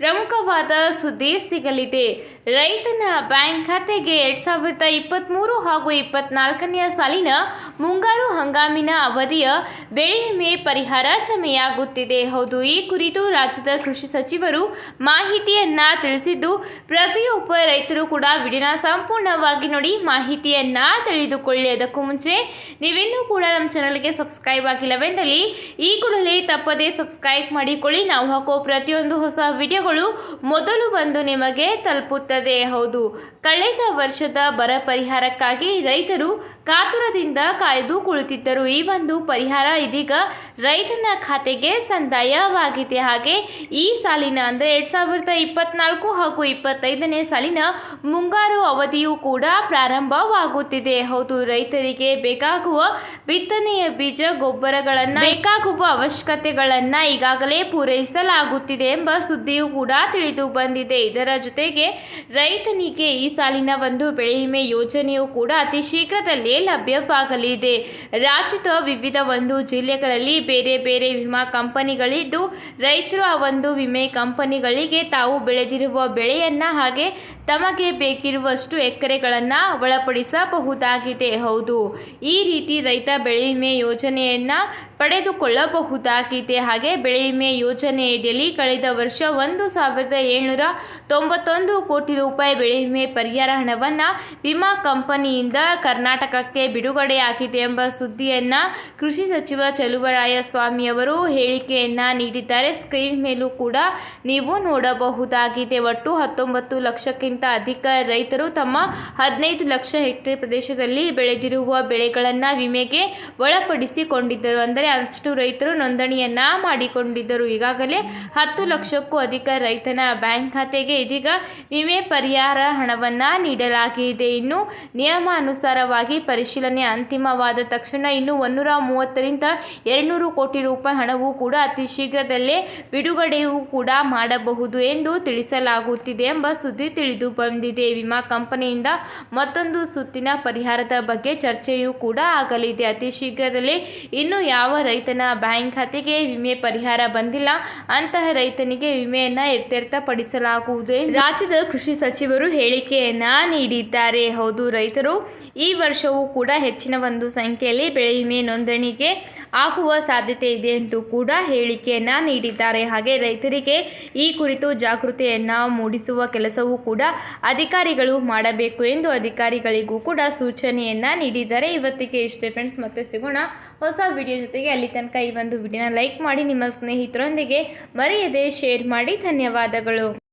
ಪ್ರಮುಖವಾದ ಸುದ್ದಿ ಸಿಗಲಿದೆ. ರೈತನ ಬ್ಯಾಂಕ್ ಖಾತೆಗೆ ಎರಡ್ ಸಾವಿರದ ಇಪ್ಪತ್ತ್ಮೂರು ಹಾಗೂ ಇಪ್ಪತ್ನಾಲ್ಕನೆಯ ಸಾಲಿನ ಮುಂಗಾರು ಹಂಗಾಮಿನ ಅವಧಿಯ ಬೆಳೆ ವಿಮೆ ಪರಿಹಾರ ಜಮೆಯಾಗುತ್ತಿದೆ. ಹೌದು, ಈ ಕುರಿತು ರಾಜ್ಯದ ಕೃಷಿ ಸಚಿವರು ಮಾಹಿತಿಯನ್ನ ತಿಳಿಸಿದ್ದು, ಪ್ರತಿಯೊಬ್ಬ ರೈತರು ಕೂಡ ವಿಡಿಯೋನ ಸಂಪೂರ್ಣವಾಗಿ ನೋಡಿ ಮಾಹಿತಿಯನ್ನ ತಿಳಿದುಕೊಳ್ಳಿ. ಅದಕ್ಕೂ ಮುಂಚೆ, ನೀವಿನ್ನೂ ಕೂಡ ನಮ್ಮ ಚಾನಲ್ಗೆ ಸಬ್ಸ್ಕ್ರೈಬ್ ಆಗಿಲ್ಲವೆಂದಲ್ಲಿ, ಈ ಕೂಡಲೇ ತಪ್ಪದೇ ಸಬ್ಸ್ಕ್ರೈಬ್ ಮಾಡಿಕೊಳ್ಳಿ. ನಾವು ಹಾಕೋ ಪ್ರತಿಯೊಂದು ಹೊಸ ವಿಡಿಯೋಗಳು ಮೊದಲು ಬಂದು ನಿಮಗೆ ತಲುಪುತ್ತದೆ. ಹೌದು, ಕಳೆದ ವರ್ಷದ ಬರ ಪರಿಹಾರಕ್ಕಾಗಿ ರೈತರು ಕಾತುರದಿಂದ ಕಾಯ್ದು ಕುಳಿತಿದ್ದರು. ಈ ಒಂದು ಪರಿಹಾರ ಇದೀಗ ರೈತನ ಖಾತೆಗೆ ಸಂದಾಯವಾಗಿದೆ. ಹಾಗೆ ಈ ಸಾಲಿನ ಅಂದರೆ ಎರಡು ಸಾವಿರದ ಇಪ್ಪತ್ನಾಲ್ಕು ಹಾಗೂ ಇಪ್ಪತ್ತೈದನೇ ಸಾಲಿನ ಮುಂಗಾರು ಅವಧಿಯು ಕೂಡ ಪ್ರಾರಂಭವಾಗುತ್ತಿದೆ. ಹೌದು, ರೈತರಿಗೆ ಬೇಕಾಗುವ ಬಿತ್ತನೆಯ ಬೀಜ, ಗೊಬ್ಬರಗಳನ್ನು, ಬೇಕಾಗುವ ಅವಶ್ಯಕತೆಗಳನ್ನು ಈಗಾಗಲೇ ಪೂರೈಸಲಾಗುತ್ತಿದೆ ಎಂಬ ಸುದ್ದಿಯೂ ಕೂಡ ತಿಳಿದು ಬಂದಿದೆ. ಇದರ ಜೊತೆಗೆ ರೈತನಿಗೆ ಈ ಸಾಲಿನ ಒಂದು ಬೆಳೆ ವಿಮೆ ಯೋಜನೆಯು ಕೂಡ ಅತಿ ಶೀಘ್ರದಲ್ಲೇ ಲಭ್ಯವಾಗಲಿದೆ. ರಾಜ್ಯದ ವಿವಿಧ ಒಂದು ಜಿಲ್ಲೆಗಳಲ್ಲಿ ಬೇರೆ ಬೇರೆ ವಿಮಾ ಕಂಪನಿಗಳಿದ್ದು, ರೈತರು ಆ ಒಂದು ವಿಮೆ ಕಂಪನಿಗಳಿಗೆ ತಾವು ಬೆಳೆದಿರುವ ಬೆಳೆಯನ್ನ ಹಾಗೆ ತಮಗೆ ಬೇಕಿರುವಷ್ಟು ಎಕರೆಗಳನ್ನು ಒಳಪಡಿಸಬಹುದಾಗಿದೆ. ಹೌದು, ಈ ರೀತಿ ರೈತ ಬೆಳೆ ವಿಮೆ ಯೋಜನೆಯನ್ನ ಪಡೆದುಕೊಳ್ಳಬಹುದಾಗಿದೆ. ಹಾಗೆ ಬೆಳೆ ವಿಮೆ ಯೋಜನೆಯಡಿಯಲ್ಲಿ ಕಳೆದ ವರ್ಷ ಒಂದು ಸಾವಿರದ ಏಳ್ನೂರ ತೊಂಬತ್ತೊಂದು ಕೋಟಿ ರೂಪಾಯಿ ಬೆಳೆ ವಿಮೆ ಪರಿಹಾರ ಹಣವನ್ನು ವಿಮಾ ಕಂಪನಿಯಿಂದ ಕರ್ನಾಟಕಕ್ಕೆ ಬಿಡುಗಡೆಯಾಗಿದೆ ಎಂಬ ಸುದ್ದಿಯನ್ನು ಕೃಷಿ ಸಚಿವ ಸ್ವಾಮಿ ಅವರು ಹೇಳಿಕೆಯನ್ನ ನೀಡಿದ್ದಾರೆ. ಸ್ಕ್ರೀನ್ ಮೇಲೂ ಕೂಡ ನೀವು ನೋಡಬಹುದಾಗಿದೆ. ಒಟ್ಟು ಹತ್ತೊಂಬತ್ತು ಲಕ್ಷಕ್ಕಿಂತ ಅಧಿಕ ರೈತರು ತಮ್ಮ ಹದಿನೈದು ಲಕ್ಷ ಹೆಕ್ಟೇರ್ ಪ್ರದೇಶದಲ್ಲಿ ಬೆಳೆದಿರುವ ಬೆಳೆಗಳನ್ನು ವಿಮೆಗೆ ಒಳಪಡಿಸಿಕೊಂಡಿದ್ದರು. ಅಂದರೆ ಅಷ್ಟು ರೈತರು ನೋಂದಣಿಯನ್ನ ಮಾಡಿಕೊಂಡಿದ್ದರು. ಈಗಾಗಲೇ ಹತ್ತು ಲಕ್ಷಕ್ಕೂ ಅಧಿಕ ರೈತನ ಬ್ಯಾಂಕ್ ಖಾತೆಗೆ ಇದೀಗ ವಿಮೆ ಪರಿಹಾರ ಹಣವನ್ನು ನೀಡಲಾಗಿದೆ. ಇನ್ನು ನಿಯಮಾನುಸಾರವಾಗಿ ಪರಿಶೀಲನೆ ಅಂತಿಮವಾದ ತಕ್ಷಣ ಇನ್ನು ಒಂದೂರ ಮೂವತ್ತರಿಂದ ಎರಡುನೂರು ಕೋಟಿ ರೂಪಾಯಿ ಹಣವು ಕೂಡ ಅತಿ ಶೀಘ್ರದಲ್ಲೇ ಬಿಡುಗಡೆಯೂ ಕೂಡ ಮಾಡಬಹುದು ಎಂದು ತಿಳಿಸಲಾಗುತ್ತಿದೆ ಎಂಬ ಸುದ್ದಿ ತಿಳಿದು ಬಂದಿದೆ. ವಿಮಾ ಕಂಪನಿಯಿಂದ ಮತ್ತೊಂದು ಸುತ್ತಿನ ಪರಿಹಾರದ ಬಗ್ಗೆ ಚರ್ಚೆಯೂ ಕೂಡ ಆಗಲಿದೆ. ಅತಿ ಶೀಘ್ರದಲ್ಲೇ ಇನ್ನು ಯಾವ ರೈತನ ಬ್ಯಾಂಕ್ ಖಾತೆಗೆ ವಿಮೆ ಪರಿಹಾರ ಬಂದಿಲ್ಲ, ಅಂತಹ ರೈತನಿಗೆ ವಿಮೆಯನ್ನ ಇತ್ಯರ್ಥಪಡಿಸಲಾಗುವುದು ರಾಜ್ಯದ ಕೃಷಿ ಸಚಿವರು ಹೇಳಿಕೆಯನ್ನ ನೀಡಿದ್ದಾರೆ. ಹೌದು, ರೈತರು ಈ ವರ್ಷವೂ ಕೂಡ ಹೆಚ್ಚಿನ ಒಂದು ಸಂಖ್ಯೆಯಲ್ಲಿ ಬೆಳೆ ವಿಮೆ ನೋಂದಣಿಗೆ ಆಗುವ ಸಾಧ್ಯತೆ ಇದೆ ಎಂದು ಕೂಡ ಹೇಳಿಕೆಯನ್ನು ನೀಡಿದ್ದಾರೆ. ಹಾಗೆ ರೈತರಿಗೆ ಈ ಕುರಿತು ಜಾಗೃತಿಯನ್ನ ಮೂಡಿಸುವ ಕೆಲಸವೂ ಕೂಡ ಅಧಿಕಾರಿಗಳು ಮಾಡಬೇಕು ಎಂದು ಅಧಿಕಾರಿಗಳಿಗೂ ಕೂಡ ಸೂಚನೆಯನ್ನ ನೀಡಿದ್ದಾರೆ. ಇವತ್ತಿಗೆ ಇಷ್ಟೇ ಫ್ರೆಂಡ್ಸ್ ಮತ್ತೆ ಸಿಗೋಣ ಹೊಸ ವಿಡಿಯೋ ಜೊತೆಗೆ. ಅಲ್ಲಿ ತನಕ ಈ ಒಂದು ವಿಡಿಯೋನ ಲೈಕ್ ಮಾಡಿ, ನಿಮ್ಮ ಸ್ನೇಹಿತರೊಂದಿಗೆ ಮರೆಯದೆ ಶೇರ್ ಮಾಡಿ. ಧನ್ಯವಾದಗಳು.